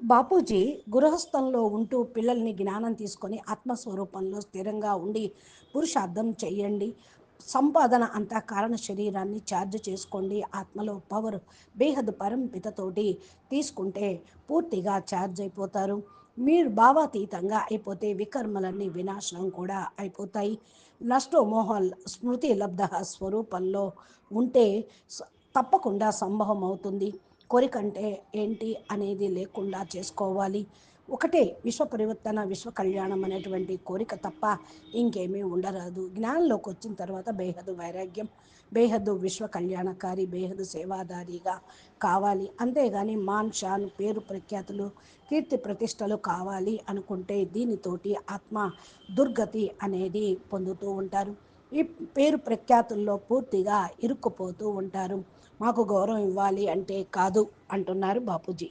బాపూజీ గృహస్థంలో ఉంటూ పిల్లల్ని జ్ఞానం తీసుకొని ఆత్మస్వరూపంలో స్థిరంగా ఉండి పురుషార్థం చెయ్యండి సంపాదన అంతా కారణ శరీరాన్ని ఛార్జ్ చేసుకోండి. ఆత్మలో పవర్ బేహద్ పరంపితతోటి తీసుకుంటే పూర్తిగా ఛార్జ్ అయిపోతారు. మీరు భావాతీతంగా అయిపోతే వికర్మలన్నీ వినాశనం కూడా అయిపోతాయి. నష్టోమోహల్ స్మృతి లబ్ధ స్వరూపంలో ఉంటే తప్పకుండా సంభవం అవుతుంది. కోరిక అంటే ఏంటి అనేది లేకుండా చేసుకోవాలి. ఒకటే విశ్వ పరివర్తన విశ్వ కళ్యాణం అనేటువంటి కోరిక తప్ప ఇంకేమీ ఉండరాదు. జ్ఞానంలోకి వచ్చిన తర్వాత బేహదు వైరాగ్యం బేహద్దు విశ్వ కళ్యాణకారి బేహదు సేవాదారిగా కావాలి. అంతేగాని మాన్ షాన్ పేరు ప్రఖ్యాతులు కీర్తి ప్రతిష్టలు కావాలి అనుకుంటే దీనితోటి ఆత్మ దుర్గతి అనేది పొందుతూ ఉంటారు. ఈ పేరు ప్రఖ్యాతుల్లో పూర్తిగా ఇరుక్కుపోతూ ఉంటారు. మాకు గౌరవం ఇవ్వాలి అంటే కాదు అంటున్నారు బాపూజీ.